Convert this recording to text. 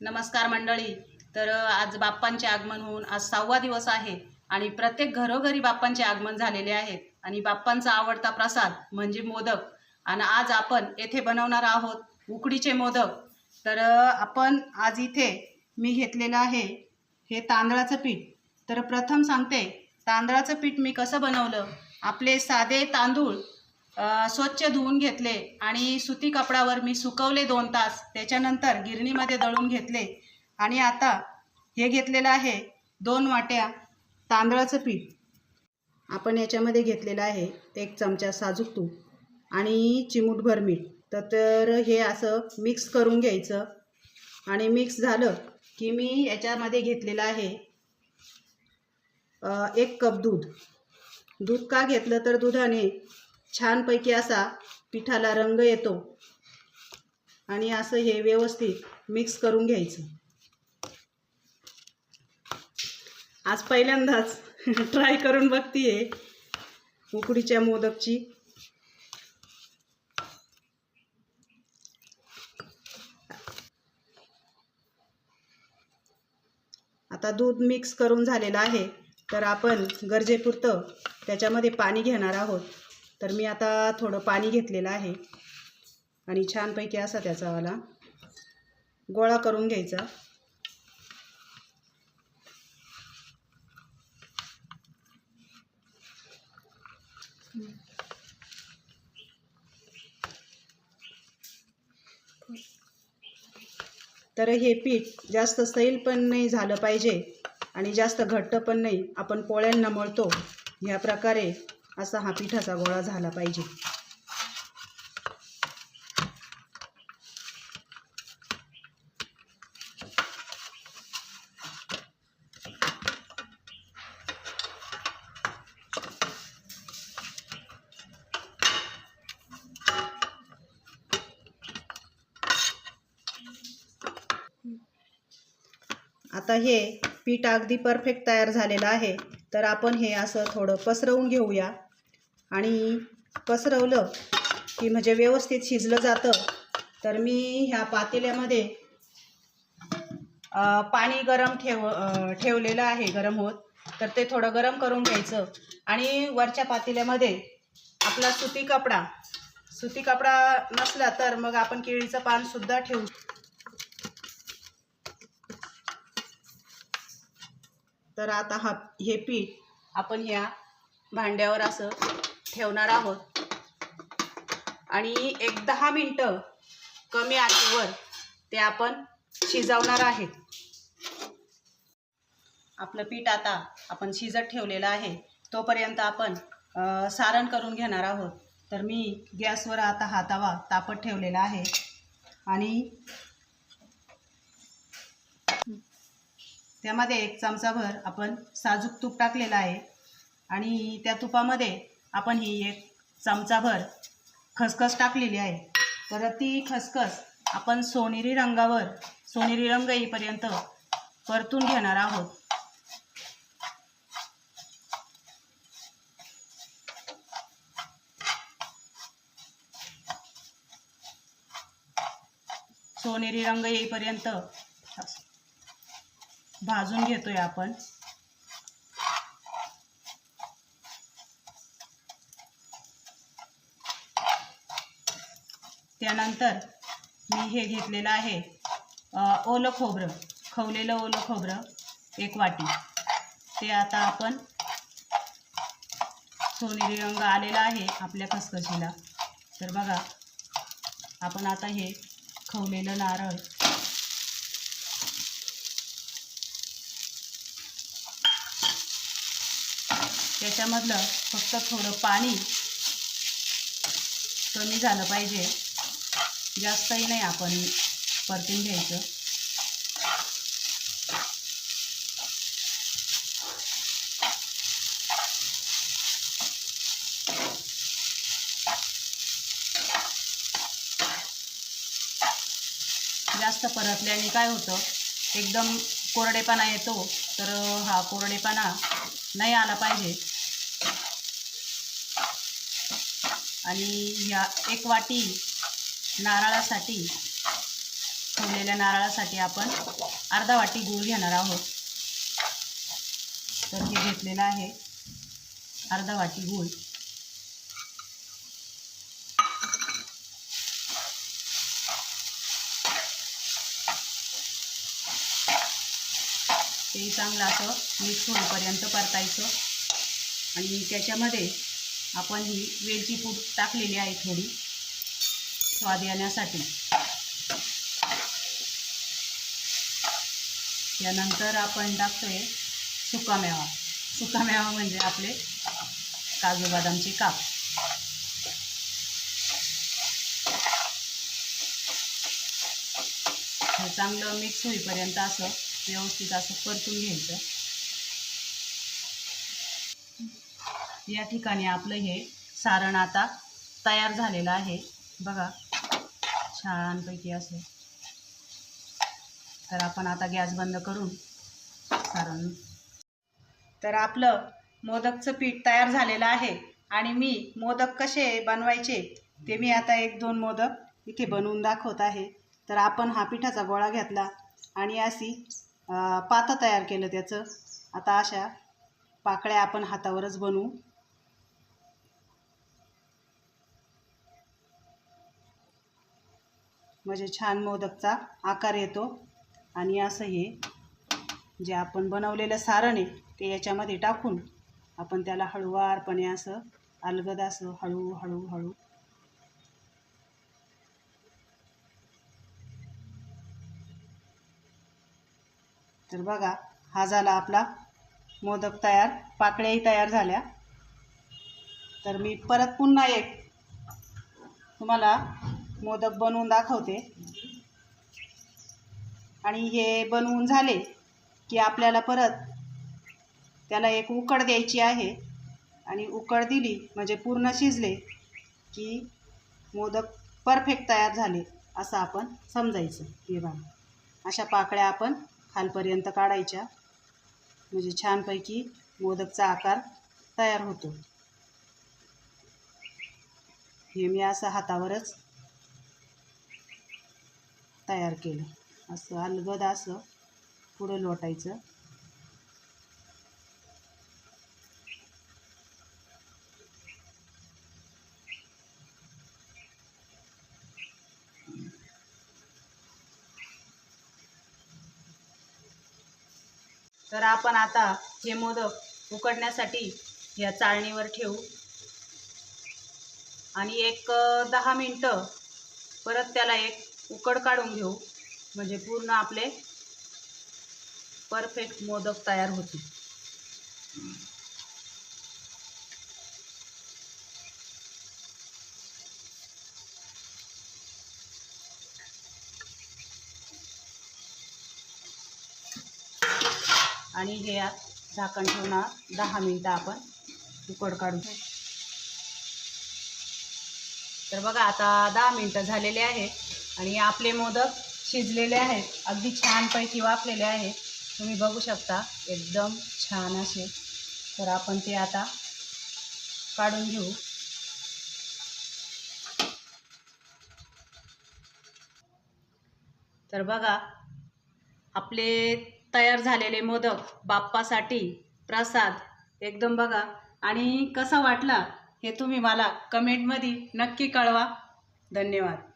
नमस्कार मंडळी. तर आज बाप्पांचे आगमन होऊन आज सहावा दिवस आहे आणि प्रत्येक घरोघरी बाप्पांचे आगमन झालेले आहेत आणि बाप्पांचा आवडता प्रसाद म्हणजे मोदक. आणि आज आपण येथे बनवणार आहोत उकडीचे मोदक. तर आपण आज इथे मी घेतलेलं आहे हे तांदळाचं पीठ. तर प्रथम सांगते तांदळाचं पीठ मी कसं बनवलं? आपले साधे तांदूळ स्वच्छ धुवून घेतले आणि सुती कपडावर मी सुकवले दोन तास. त्याच्यानंतर गिरणीमध्ये दळून घेतले. आणि आता हे घेतलेलं आहे दोन वाट्या तांदळाचं पीठ. आपण याच्यामध्ये घेतलेलं आहे एक चमचा साजूक तूप आणि चिमूटभर मीठ. तर हे असं मिक्स करून घ्यायचं. आणि मिक्स झालं की मी याच्यामध्ये घेतलेलं आहे एक कप दूध. दूध का घेतलं तर दुधाने छानपैकी असा पिठाला रंग येतो. आणि असं हे व्यवस्थित मिक्स करून घ्यायचं. आज पहिल्यांदाच ट्राय करून बघतीये उकडीच्या मोदकची. आता दूध मिक्स करून झालेलं आहे. तर आपण गरजेपुरतं त्याच्यामध्ये पाणी घेणार आहोत. तर मी आता थोडं पाणी घेतलेलं आहे. आणि छानपैकी असा त्याचा वाला गोळा करून घ्यायचा. तर हे पीठ जास्त सैल पण नाही झालं पाहिजे आणि जास्त घट्ट पण नाही. आपण पोळ्यांना मळतो. ह्या प्रकारे असा हा पिठाचा गोळा झाला पाहिजे. आता हे पीठ अगदी परफेक्ट तयार झालेलं आहे. तर आपण हे असं थोडं पसरवून घेऊया. आणि पसरवलं की म्हणजे व्यवस्थित शिजलं जातं. तर मी ह्या पातेल्यामध्ये पाणी गरम ठेव ठेवलेलं आहे गरम होत. तर ते थोडं गरम करून घ्यायचं. आणि वरच्या पातेल्यामध्ये आपला सुती कपडा सुती कपडा नसला तर मग आपण केळीचं पानसुद्धा ठेवू. तर आता हा हे पीठ आपण ह्या भांड्यावर असं ठेवणार आहोत. आणि एक दहा मिनटं कमी आचेवर ते आपण शिजवणार आहेत. आपलं पीठ आता आपण शिजत ठेवलेलं आहे. तोपर्यंत आपण सारण करून घेणार आहोत. तर मी गॅसवर आता हा तवा तापत ठेवलेला आहे. आणि त्यामध्ये एक चमचाभर आपण साजूक तूप टाकलेलं आहे. आणि त्या तुपामध्ये आपण ही एक चमचाभर खसखस टाकलेली आहे. तर ती खसखस आपण सोनेरी रंगावर सोनेरी रंग येईपर्यंत परतून घेणार आहोत. सोनेरी रंग येईपर्यंत भाजून घेतोय आपण. त्यानंतर मी हे घेतलेलं आहे ओलं खोबरं खवलेलं ओलं खोबरं एक वाटी. ते आता आपण सोनेरी रंग आलेला आहे आपल्या खसखशीला. तर बघा आपण आता हे खवलेलं नारळ त्याच्यामधलं फक्त थोडं पाणी कमी झालं पाहिजे. जास्तही नाही आपण परतून घ्यायचं. जास्त परतल्याने काय होतं? एकदम कोरडेपणा येतो तर हा कोरडेपणा नाही आला पाहिजे. आणि ह्या एक वाटी नारळासाठी ठेवलेल्या नारळासाठी आपण अर्धा वाटी गूळ घेणार आहोत. तर हे घेतलेलं आहे अर्धा वाटी गूळ. ते चांगलं असं मिक्स होईपर्यंत परतायचं. आणि त्याच्यामध्ये आपण ही वेलची पूड टाकलेली आहे थोडी. स्वाद येण्यासाठी. त्यानंतर आपण टाकतोय सुकामेवा सुकामेवा म्हणजे आपले काजू बदामचे काप. हे चांगलं मिक्स होईपर्यंत असं व्यवस्थित असं परतून घ्यायचं. या ठिकाणी आपलं हे सारण आता तयार झालेलं आहे. बघा छानपैकी असं. तर आपण आता गॅस बंद करून सारण. तर आपलं मोदकचं पीठ तयार झालेलं आहे आणि मी मोदक कसे बनवायचे ते मी आता एक दोन मोदक इथे बनवून दाखवत आहे. तर आपण हा पिठाचा गोळा घेतला आणि अशी पातं तयार केलं त्याचं. आता अशा पाकळ्या आपण हातावरच बनवू. म्हणजे छान मोदकचा आकार येतो. आणि असं हे जे आपण बनवलेलं सारण आहे ते याच्यामध्ये टाकून आपण त्याला हळुवारपणे असं अलगद असं हळू हळू हळू. तर बघा हा झाला आपला मोदक तयार पाकळ्याही तयार झाल्या. तर मी परत पुन्हा एक तुम्हाला मोदक बनवून दाखवते. आणि हे बनवून झाले की आपल्याला परत त्याला एक उकड द्यायची आहे. आणि उकड दिली म्हणजे पूर्ण शिजले की मोदक परफेक्ट तयार झाले असं आपण समजायचं. हे बघा. अशा पाकळ्या आपण खालपर्यंत काढायच्या. म्हणजे छानपैकी मोदकचा आकार तयार होतो. हे मी असं हातावरच तयार केलं. असं अलगद असं पुढं लोटायचं. तर आपण आता हे मोदक उकडण्यासाठी या चाळणीवर ठेवू. आणि एक दहा मिनटं परत त्याला एक उकड काढून घेऊ. म्हणजे पूर्ण आपले परफेक्ट मोदक तयार होतील. आणि हे यात झाकण ठेवणार. दहा मिनटं आपण उकड काढू तर बघा आता दहा मिनटं झालेले आहे आणि आपले मोदक शिजलेले आहेत. अगदी छानपैकी वाफलेले आहेत. तुम्ही बघू शकता एकदम छान असे. तर आपण ते आता काढून घेऊ. तर बघा आपले तयार झालेले मोदक बाप्पासाठी प्रसाद एकदम बघा. आणि कसा वाटला हे तुम्ही मला कमेंटमध्ये नक्की कळवा. धन्यवाद.